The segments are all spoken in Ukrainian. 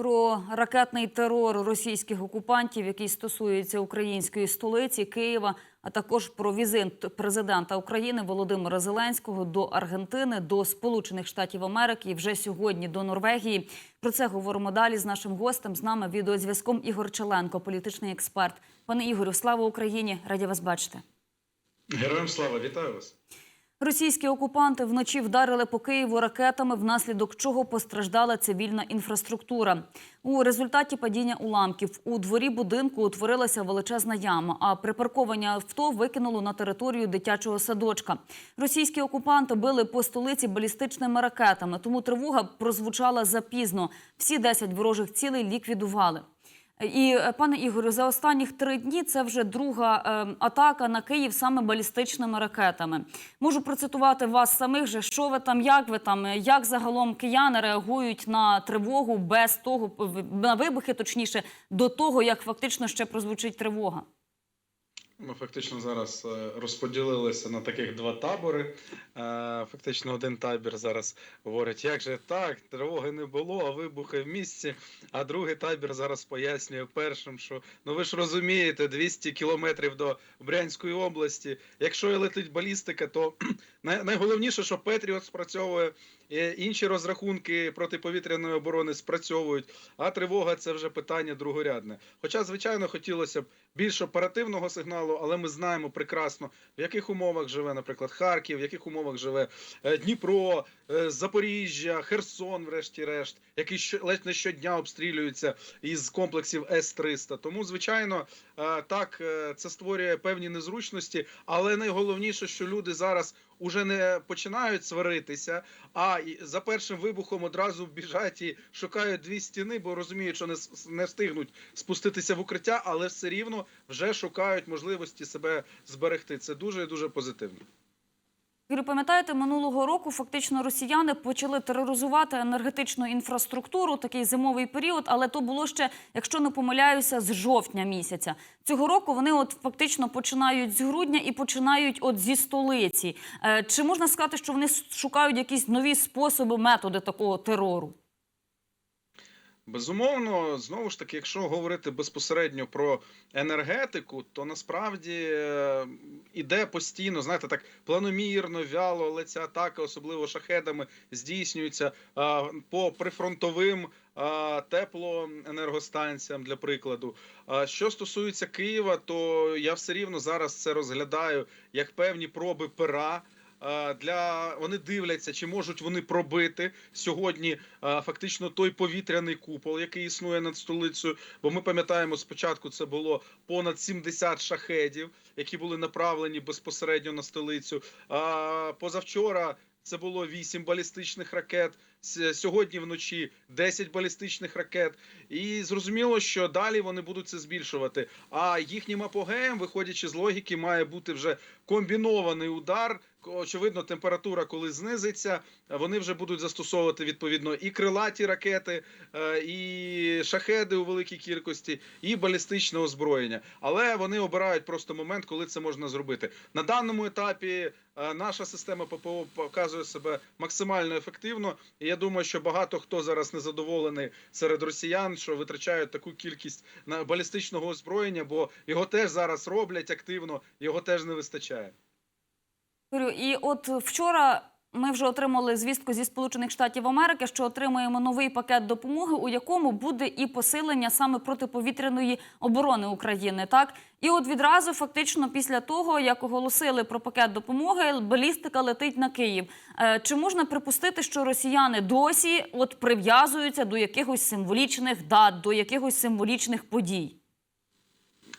про ракетний терор російських окупантів, який стосується української столиці Києва, а також про візит президента України Володимира Зеленського до Аргентини, до Сполучених Штатів Америки і вже сьогодні до Норвегії. Про це говоримо далі з нашим гостем. З нами відеозв'язком Ігор Челенко, політичний експерт. Пане Ігорю, слава Україні! Раді вас бачити. Героям слава, вітаю вас. Російські окупанти вночі вдарили по Києву ракетами, внаслідок чого постраждала цивільна інфраструктура. У результаті падіння уламків у дворі будинку утворилася величезна яма, а припарковані авто викинуло на територію дитячого садочка. Російські окупанти били по столиці балістичними ракетами, тому тривога прозвучала запізно. Всі 10 ворожих цілей ліквідували. І е, пане Ігорю, за останніх три дні це вже друга е, атака на Київ саме балістичними ракетами. Можу процитувати вас самих же, що ви там, як ви там, е, як загалом кияни реагують на тривогу без того на вибухи, точніше, до того, як фактично ще прозвучить тривога. Ми фактично зараз е, розподілилися на таких два табори. Е, Фактично, один табір зараз говорить, як же так, тривоги не було, а вибухи в місці. А другий табір зараз пояснює першим, що ну ви ж розумієте, 200 кілометрів до Брянської області. Якщо і летить балістика, то найголовніше, що Петріот спрацьовує, інші розрахунки протиповітряної оборони спрацьовують. А тривога це вже питання другорядне. Хоча, звичайно, хотілося б більш оперативного сигналу, але ми знаємо прекрасно, в яких умовах живе, наприклад, Харків, в яких умовах живе е, Дніпро, е, Запоріжжя, Херсон, врешті-решт, які ледь не щодня обстрілюються із комплексів С-300. Тому, звичайно, е, так е, це створює певні незручності, але найголовніше, що люди зараз уже не починають сваритися, а за першим вибухом одразу біжать і шукають дві стіни, бо розуміють, що не, не встигнуть спуститися в укриття, але все рівно вже шукають можливості себе зберегти. Це дуже дуже позитивно. Юрій, пам'ятаєте, минулого року фактично росіяни почали тероризувати енергетичну інфраструктуру, такий зимовий період, але то було ще, якщо не помиляюся, з жовтня місяця. Цього року вони от фактично починають з грудня і починають от зі столиці. Е, чи можна сказати, що вони шукають якісь нові способи, методи такого терору? Безумовно, знову ж таки, якщо говорити безпосередньо про енергетику, то насправді е, іде постійно, знаєте, так планомірно, вяло, але ця атака, особливо шахедами, здійснюється а, по прифронтовим а, теплоенергостанціям, для прикладу. А що стосується Києва, то я все рівно зараз це розглядаю як певні проби пера. Е, Для вони дивляться, чи можуть вони пробити сьогодні е, фактично той повітряний купол, який існує над столицею. Бо ми пам'ятаємо, спочатку це було понад 70 шахедів, які були направлені безпосередньо на столицю. Позавчора це було 8 балістичних ракет. Сьогодні вночі 10 балістичних ракет, і зрозуміло, що далі вони будуть це збільшувати. А їхнім апогеєм, виходячи з логіки, має бути вже комбінований удар. Очевидно, температура, коли знизиться, вони вже будуть застосовувати відповідно і крилаті ракети, е, і шахеди у великій кількості, і балістичне озброєння. Але вони обирають просто момент, коли це можна зробити. На даному етапі е, наша система ППО показує себе максимально ефективно. І я думаю, що багато хто зараз незадоволений серед росіян, що витрачають таку кількість на балістичного озброєння, бо його теж зараз роблять активно, його теж не вистачає. І от вчора ми вже отримали звістку зі Сполучених Штатів Америки, що отримаємо новий пакет допомоги, у якому буде і посилення саме протиповітряної оборони України. Так і от відразу, фактично, після того як оголосили про пакет допомоги, балістика летить на Київ. Е, Чи можна припустити, що росіяни досі от прив'язуються до якихось символічних дат, до якихось символічних подій?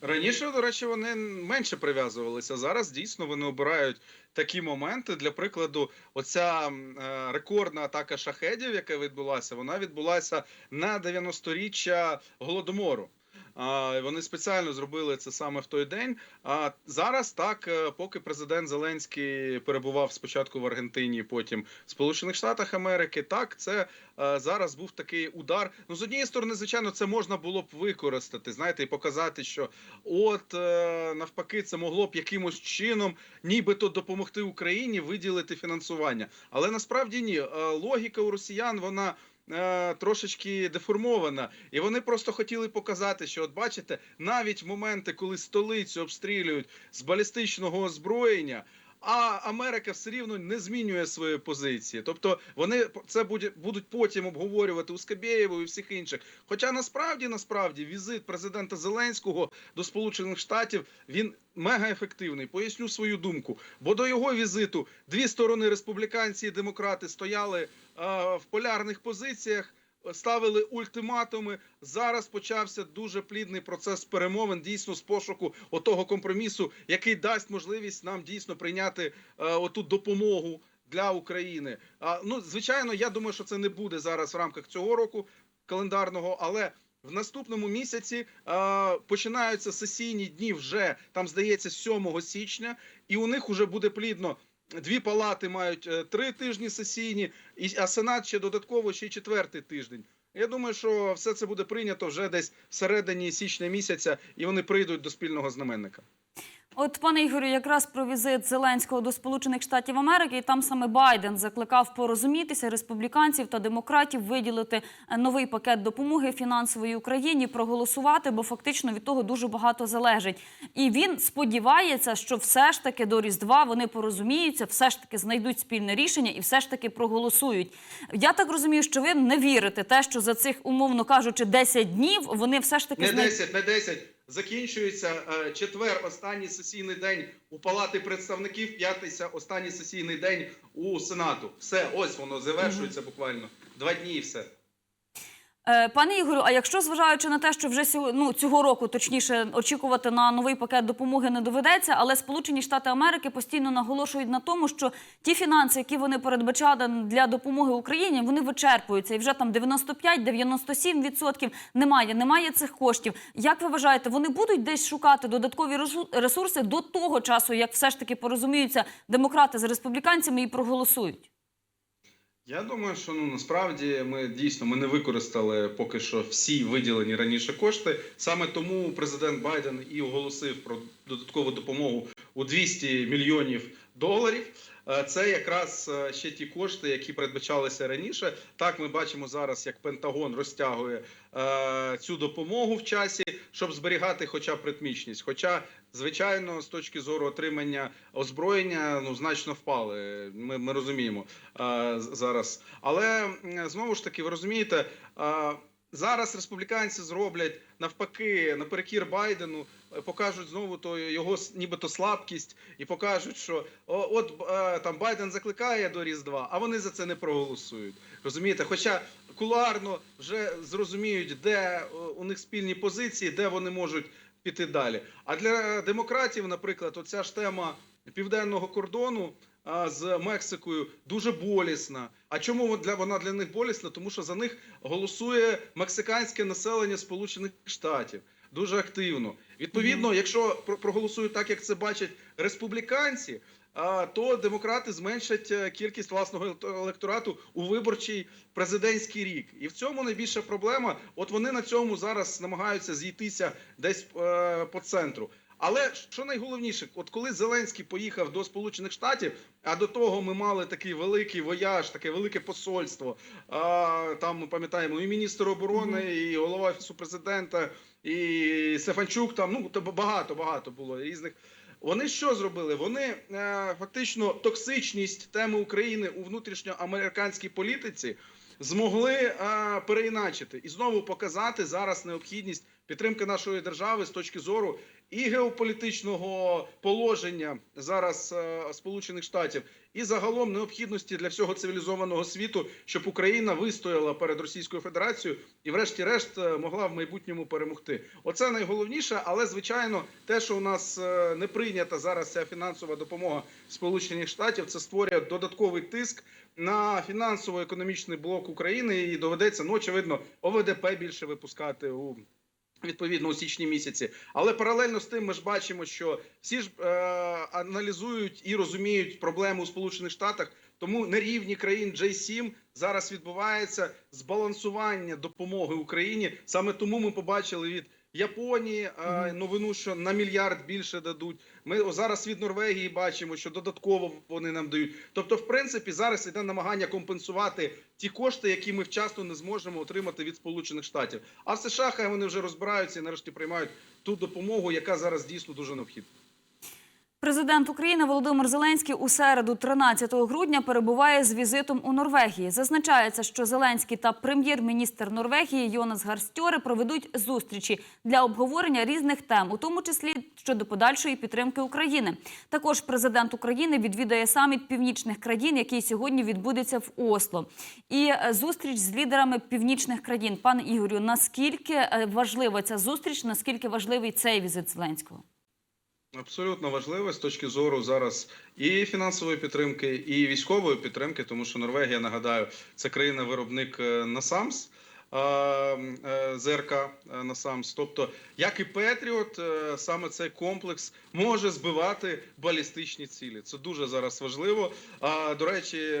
Раніше, до речі, вони менше прив'язувалися. Зараз дійсно вони обирають такі моменти. Для прикладу, оця е, рекордна атака шахедів, яка відбулася, вона відбулася на 90-річчя голодомору. А, Вони спеціально зробили це саме в той день. А зараз так, е, поки президент Зеленський перебував спочатку в Аргентині, потім в Сполучених Штатах Америки, так це е, зараз був такий удар. Ну з однієї сторони, звичайно, це можна було б використати, знаєте, і показати, що от е, навпаки, це могло б якимось чином, нібито допомогти Україні виділити фінансування. Але насправді ні. Логіка у росіян вона трошечки деформована, і вони просто хотіли показати, що от бачите, навіть моменти, коли столицю обстрілюють з балістичного озброєння. А Америка все рівно не змінює свої позиції. Тобто вони це буде- будуть потім обговорювати у Скабєєву і всіх інших. Хоча насправді, насправді, візит президента Зеленського до Сполучених Штатів він мега ефективний. Поясню свою думку. Бо до його візиту дві сторони республіканці і демократи стояли е, в полярних позиціях. Ставили ультиматуми. Зараз почався дуже плідний процес перемовин, дійсно з пошуку отого компромісу, який дасть можливість нам дійсно прийняти е, оту допомогу для України. Ну звичайно, я думаю, що це не буде зараз в рамках цього року календарного, але в наступному місяці е, починаються сесійні дні вже там, здається, 7 січня, і у них вже буде плідно. Дві палати мають е, три тижні сесійні, а сенат ще додатково ще четвертий тиждень. Я думаю, що все це буде прийнято вже десь всередині січня місяця, і вони прийдуть до спільного знаменника. От, пане Ігорю, якраз про візит Зеленського до Сполучених Штатів Америки, і там саме Байден закликав порозумітися республіканців та демократів виділити е, новий пакет допомоги фінансової Україні, проголосувати, бо фактично від того дуже багато залежить. І він сподівається, що все ж таки до Різдва вони порозуміються, все ж таки знайдуть спільне рішення і все ж таки проголосують. Я так розумію, що ви не вірите те, що за цих, умовно кажучи, 10 днів вони все ж таки Не 10, не 10. Закінчується е, четвер, останній сесійний день у Палати представників, п'ятийся, останній сесійний день у Сенату. Все, ось воно завершується буквально. Два дні і все. Е, Пане Ігорю, а якщо зважаючи на те, що вже ну, цього року, точніше, очікувати на новий пакет допомоги не доведеться, але Сполучені Штати Америки постійно наголошують на тому, що ті фінанси, які вони передбачали для допомоги Україні, вони вичерпуються. І вже там 95-97% відсотків немає, немає цих коштів. Як ви вважаєте, вони будуть десь шукати додаткові ресу- ресурси до того часу, як все ж таки порозуміються демократи з республіканцями і проголосують? Я думаю, що ну насправді ми дійсно ми не використали поки що всі виділені раніше кошти. Саме тому президент Байден і оголосив про додаткову допомогу у 200 мільйонів доларів. Е, Це якраз е, ще ті кошти, які передбачалися раніше. Так, ми бачимо зараз, як Пентагон розтягує е, цю допомогу в часі, щоб зберігати, хоча б ритмічність. Хоча, звичайно, з точки зору отримання озброєння, ну значно впали. Ми, ми розуміємо зараз. Але знову ж таки, ви розумієте. Зараз республіканці зроблять навпаки наперекір Байдену, е, покажуть знову то його нібито слабкість, і покажуть, що о, от е, там Байден закликає до Різдва, а вони за це не проголосують. Розумієте? Хоча кулуарно вже зрозуміють, де е, у них спільні позиції, де вони можуть піти далі. А для демократів, наприклад, оця ж тема південного кордону з Мексикою дуже болісна. А чому для вона для них болісна? Тому що за них голосує мексиканське населення Сполучених Штатів дуже активно. Відповідно, якщо проголосують так, як це бачать республіканці. То демократи зменшать е, кількість власного електор- електорату у виборчий президентський рік, і в цьому найбільша проблема. От вони на цьому зараз намагаються зійтися десь е, по центру. Але що найголовніше, от коли Зеленський поїхав до Сполучених Штатів, а до того ми мали такий великий вояж, таке велике посольство. А, там ми пам'ятаємо і міністр оборони, і голова офісу президента, і Стефанчук. Там ну то багато багато було різних. Вони що зробили? Вони е, фактично токсичність теми України у внутрішньоамериканській політиці змогли е, переіначити і знову показати зараз необхідність підтримки нашої держави з точки зору і геополітичного положення зараз е, Сполучених Штатів, і загалом необхідності для всього цивілізованого світу, щоб Україна вистояла перед Російською Федерацією і, врешті-решт, е, могла в майбутньому перемогти. Оце найголовніше, але звичайно, те, що у нас е, не прийнята зараз ця фінансова допомога Сполучених Штатів, це створює додатковий тиск на фінансово-економічний блок України, і доведеться ну очевидно ОВДП більше випускати у. Відповідно у січні місяці, але паралельно з тим ми ж бачимо, що всі ж е, аналізують і розуміють проблему у Сполучених Штатах. Тому на рівні країн J7 зараз відбувається збалансування допомоги Україні. Саме тому ми побачили від Японії новину, що на мільярд більше дадуть. Ми зараз від Норвегії бачимо, що додатково вони нам дають. Тобто, в принципі, зараз йде намагання компенсувати ті кошти, які ми вчасно не зможемо отримати від Сполучених Штатів. А в США хай вони вже розбираються і нарешті приймають ту допомогу, яка зараз дійсно дуже необхідна. Президент України Володимир Зеленський у середу, 13 грудня, перебуває з візитом у Норвегії. Зазначається, що Зеленський та прем'єр-міністр Норвегії Йонас Гарстьоре проведуть зустрічі для обговорення різних тем, у тому числі щодо подальшої підтримки України. Також президент України відвідає саміт північних країн, який сьогодні відбудеться в Осло. І е, зустріч з лідерами північних країн. Пане Ігорю, наскільки е, важлива ця зустріч? Наскільки важливий цей візит Зеленського? Абсолютно важливо з точки зору зараз і фінансової підтримки, і військової підтримки, тому що Норвегія, нагадаю, це країна-виробник е, НАСАМС. е, ЗРК е, НАСАМС. Тобто, як і Петріот, саме цей комплекс може збивати балістичні цілі. Це дуже зараз важливо. А до речі,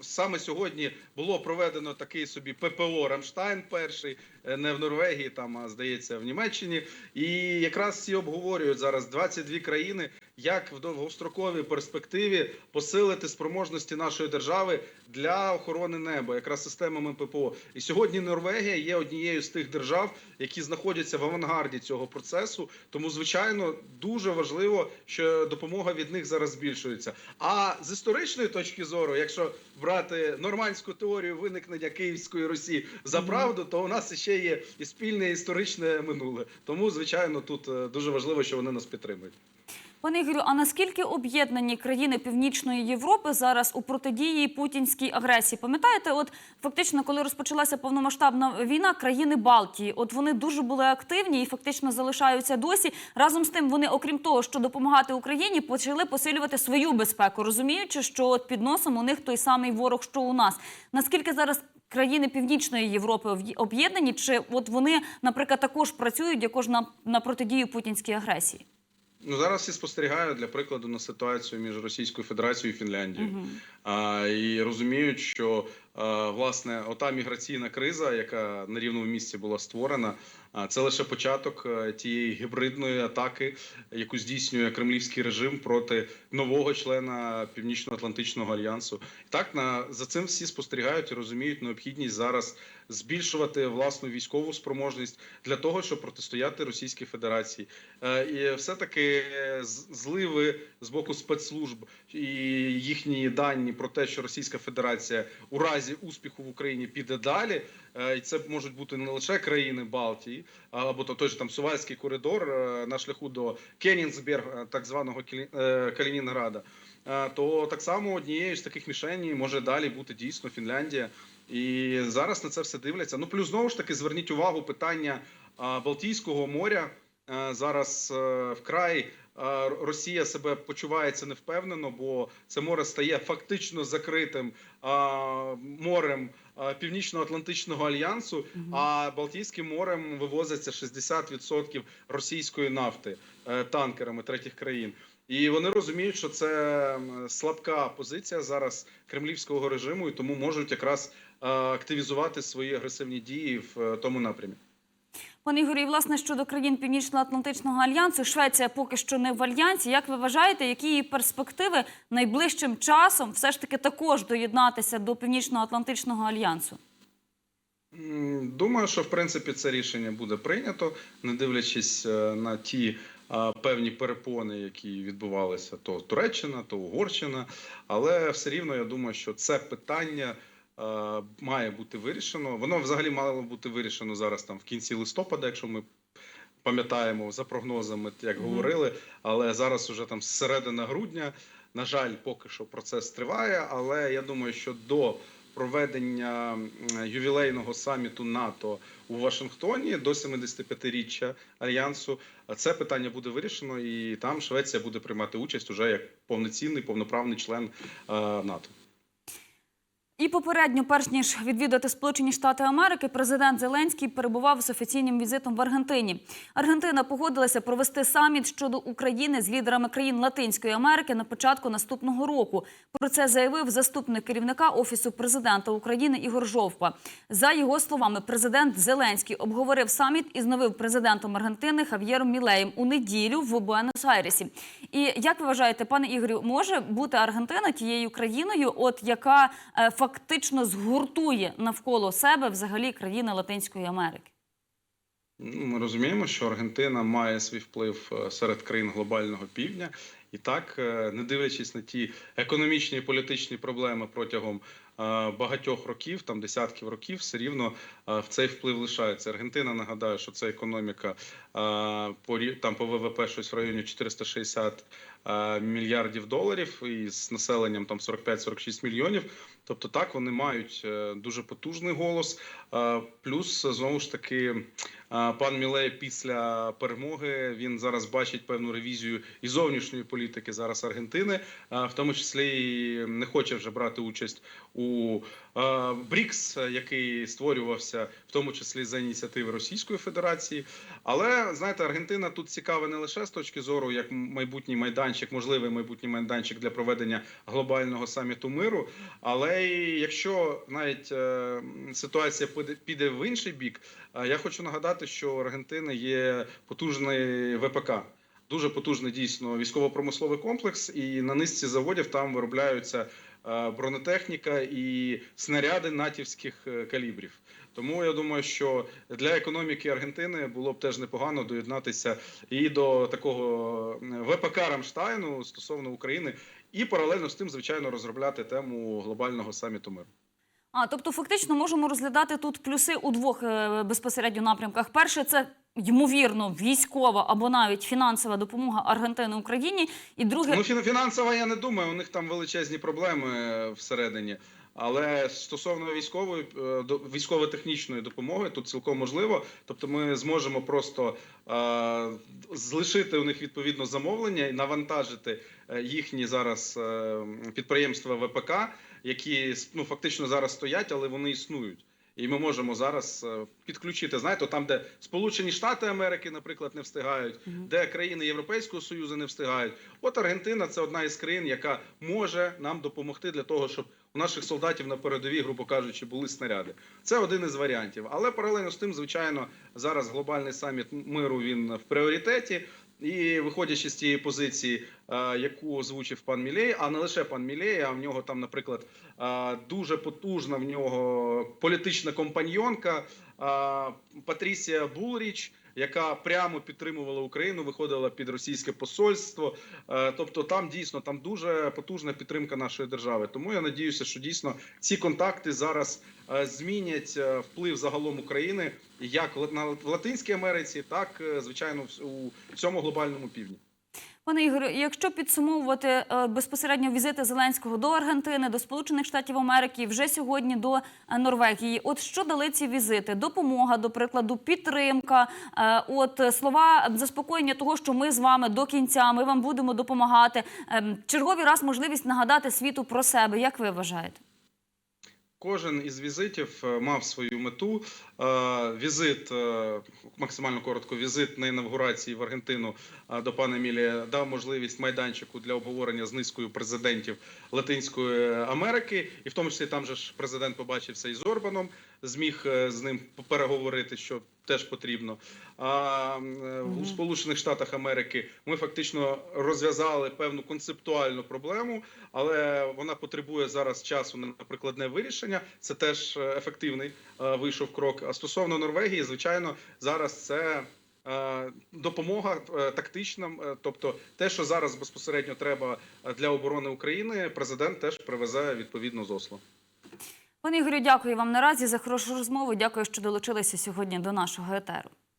саме сьогодні було проведено такий собі ППО Рамштайн, перший не в Норвегії, там а здається в Німеччині. І якраз всі обговорюють зараз 22 країни, як в довгостроковій перспективі посилити спроможності нашої держави для охорони неба, якраз системами ППО. І сьогодні Норвегія є однією з тих держав, які знаходяться в авангарді цього процесу. Тому, звичайно, дуже важливо, що допомога від них зараз збільшується. А з історичної точки зору, якщо брати нормандську теорію виникнення Київської Русі за правду, то у нас ще є і спільне історичне минуле. Тому, звичайно, тут е, дуже важливо, що вони нас підтримують. Пане Ігорю, а наскільки об'єднані країни Північної Європи зараз у протидії путінській агресії? Пам'ятаєте, от фактично, коли розпочалася повномасштабна війна, країни Балтії, от вони дуже були активні і фактично залишаються досі. Разом з тим, вони, окрім того, що допомагати Україні, почали посилювати свою безпеку, розуміючи, що от під носом у них той самий ворог, що у нас. Наскільки зараз країни Північної Європи об'єднані? Чи от вони, наприклад, також працюють якож на, на протидію путінській агресії? Ну зараз я спостерігаю для прикладу на ситуацію між Російською Федерацією і Фінляндією. А, і розуміють, що власне ота міграційна криза, яка на рівному місці була створена, а, це лише початок е, тієї гібридної атаки, яку здійснює кремлівський режим проти нового члена Північно-Атлантичного альянсу. Так на за цим всі спостерігають і розуміють необхідність зараз збільшувати власну військову спроможність для того, щоб протистояти Російській Федерації. Е, І все таки зливи з боку спецслужб і їхні дані про те, що Російська Федерація у разі успіху в Україні піде далі. Е, І це можуть бути не лише країни Балтії, або то той же там Сувальський коридор е, на шляху до Кенінсберг, так званого Калі- е, Калінінграда. Е, То так само однією з таких мішеней може далі бути дійсно Фінляндія. І зараз на це все дивляться. Ну плюс знову ж таки зверніть увагу питання Балтійського моря. Е, Зараз е, вкрай е, Росія себе почувається невпевнено, бо це море стає фактично закритим морем Північно-Атлантичного альянсу. А Балтійським морем вивозиться 60% російської нафти танкерами третіх країн. І вони розуміють, що це слабка позиція зараз кремлівського режиму, і тому можуть якраз активізувати свої агресивні дії в тому напрямі. Пане Ігорі, власне, щодо країн Північно-Атлантичного альянсу, Швеція поки що не в альянсі. Як ви вважаєте, які її перспективи найближчим часом все ж таки також доєднатися до Північно-Атлантичного альянсу? Думаю, що в принципі це рішення буде прийнято, не дивлячись е, на ті певні перепони, які відбувалися то Туреччина, то Угорщина. Але все рівно я думаю, що це питання е, має бути вирішено. Воно взагалі мало бути вирішено зараз там в кінці листопада, якщо ми. Пам'ятаємо за прогнозами, як говорили, але зараз уже там середина грудня. На жаль, поки що процес триває. Але я думаю, що до проведення ювілейного саміту НАТО у Вашингтоні до 75-річчя альянсу це питання буде вирішено, і там Швеція буде приймати участь уже як повноцінний повноправний член е, НАТО. І попередньо, перш ніж відвідати Сполучені Штати Америки, президент Зеленський перебував з офіційним візитом в Аргентині. Аргентина погодилася провести саміт щодо України з лідерами країн Латинської Америки на початку наступного року. Про це заявив заступник керівника офісу президента України Ігор Жовпа. За його словами, президент Зеленський обговорив саміт із новим президентом Аргентини Хав'єром Мілеєм у неділю в Буенос-Айресі. І як ви вважаєте, пане Ігорю, може бути Аргентина тією країною, от яка е, фактично згуртує навколо себе взагалі країни Латинської Америки? Ну, Ми розуміємо, що Аргентина має свій вплив е, серед країн глобального півдня, і так, е, не дивлячись на ті економічні і політичні проблеми протягом е, багатьох років, там десятків років, все рівно в цей вплив лишається. Аргентина нагадаю, що це економіка там по ВВП щось в районі 460 е, мільярдів доларів, і з населенням там 45-46 мільйонів. Тобто, так вони мають е, дуже потужний голос. Е, Плюс знову ж таки. Пан Мілей після перемоги він зараз бачить певну ревізію і зовнішньої політики зараз Аргентини, в тому числі і не хоче вже брати участь у БРІКС, який створювався в тому числі за ініціативи Російської Федерації. Але знаєте, Аргентина тут цікава не лише з точки зору як майбутній майданчик, можливий майбутній майданчик для проведення глобального саміту миру. Але і якщо навіть е, ситуація піде- в інший бік, я хочу нагадати, що у Аргентини є потужний ВПК. Дуже потужний дійсно військово-промисловий комплекс, і на низці заводів там виробляються е, бронетехніка і снаряди натівських е, калібрів. Тому я думаю, що для економіки Аргентини було б теж непогано доєднатися і до такого ВПК Рамштайну стосовно України, і паралельно з тим, звичайно, розробляти тему глобального саміту миру. А тобто, фактично, можемо розглядати тут плюси у двох е, безпосередньо напрямках. Перше, це ймовірно військова або навіть фінансова допомога Аргентини Україні. І друге, Ну, фін- фінансово я не думаю, у них там величезні проблеми е, всередині. Але стосовно військової е, військово-технічної допомоги, тут цілком можливо. Тобто, ми зможемо просто е, залишити у них відповідно замовлення і навантажити е, їхні зараз підприємства ВПК, які ну фактично зараз стоять, але вони існують. І ми можемо зараз е, підключити, знаєте, там, де Сполучені Штати Америки, наприклад, не встигають, де країни Європейського Союзу не встигають. От Аргентина це одна із країн, яка може нам допомогти для того, щоб у наших солдатів на передовій, грубо кажучи, були снаряди. Це один із варіантів. Але паралельно з тим, звичайно, зараз глобальний саміт миру він в пріоритеті. І виходячи з тієї позиції, е, яку озвучив пан Мілей, а не лише пан Мілей, а в нього там, наприклад, е, дуже потужна в нього політична компаньйонка е, Патрісія Булріч, яка прямо підтримувала Україну, виходила під російське посольство. Тобто, там дійсно там дуже потужна підтримка нашої держави. Тому я надіюся, що дійсно ці контакти зараз змінять вплив загалом України як в Латинській Америці, так е, звичайно у всьому глобальному півдні. Пане Ігорю, якщо підсумовувати е, безпосередньо візити Зеленського до Аргентини, до Сполучених Штатів Америки, вже сьогодні до е, Норвегії, от що дали ці візити? Допомога, до прикладу, підтримка, от слова заспокоєння того, що ми з вами до кінця, ми вам будемо допомагати. Черговий раз можливість нагадати світу про себе. Як ви вважаєте? Кожен із візитів мав свою мету. Е, Візит е, максимально коротко. Візит на інавгурації в Аргентину е, до пана Емілія дав можливість майданчику для обговорення з низкою президентів Латинської Америки, і в тому числі там же ж президент побачився із Орбаном, зміг з ним переговорити, що теж потрібно. А у Сполучених Штатах Америки ми фактично розв'язали певну концептуальну проблему, але вона потребує зараз часу на прикладне вирішення. Це теж ефективний вийшов крок. А стосовно Норвегії, звичайно, зараз це. е, Допомога е, тактична, е, тобто те, що зараз безпосередньо треба для оборони України, президент теж привезе відповідно з Осло. Пане Ігорю, дякую вам наразі за хорошу розмову. Дякую, що долучилися сьогодні до нашого етеру.